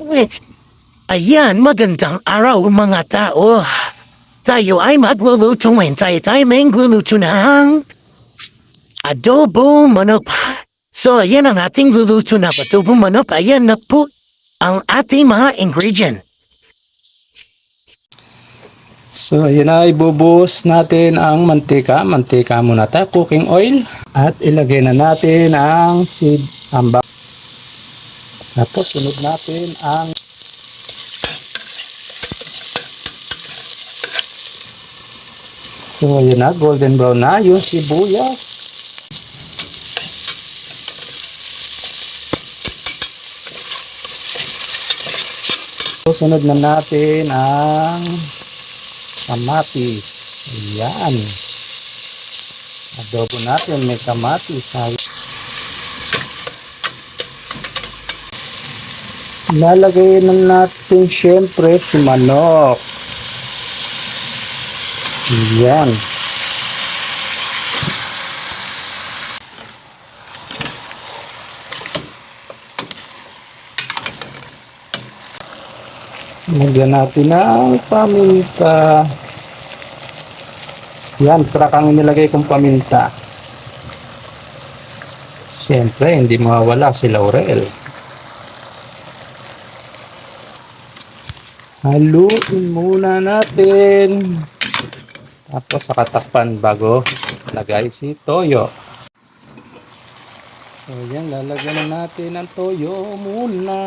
Wait. Ayan, magandang araw mga tao. Tayo ay magluluto ngayon. Tayo tayo may gluluto ng adobo manok. So, ayan ang ating luluto na adobo manok. Ayan na po ang ating mga ingredient. So, yun na, ibubuhos natin ang mantika. Mantika muna tayo, cooking oil. At ilagay na natin ang seed, ba- Tapos, sunod natin ang So, yun na, golden brown na yung sibuyas. So, sunod na natin ang kamatis. Ayan. Adobo natin may kamatis. Ay- Lalagay na natin syempre si manok. Ayan. Lagyan natin ng paminta. Yan, crack ang nilagay kong paminta. Siyempre, hindi mawawala si Laurel. Haluin muna natin. Tapos sakatakpan bago lagay si Toyo. So yan, lalagyan na natin ang Toyo muna.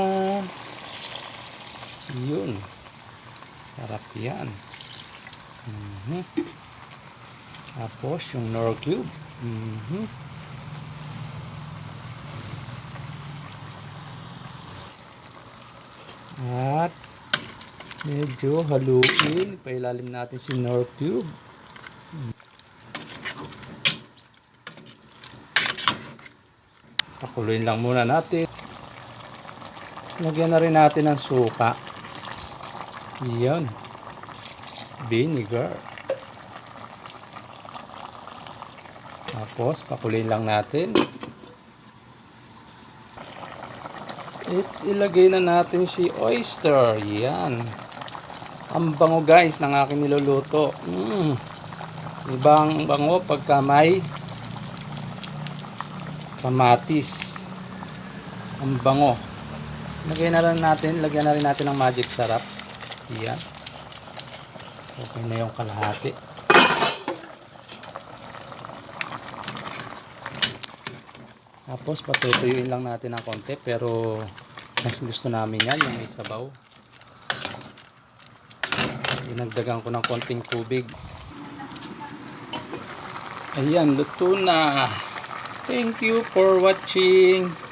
Yun. Sarap yan. Mhm. Tapos yung Nor Cube. Mhm. At medyo haluin. Pailalim natin si Nor Cube. Pakuluin lang muna natin. Lagyan na rin natin ng suka. Yan. Vinegar. Tapos, pakuloyin lang natin. At ilagay na natin si oyster. Yan. Ang bango guys ng aking niluluto. Mm. Ibang bango pagka may kamatis. Ang bango. Lagyan na rin natin, lagyan na rin natin ng magic sarap. Yan. Okay na yung kalahati. Tapos patutuyuin lang natin ng konti pero mas gusto namin yan yung may sabaw. Dinagdagan ko ng konting tubig. Ayan, luto na. Thank you for watching.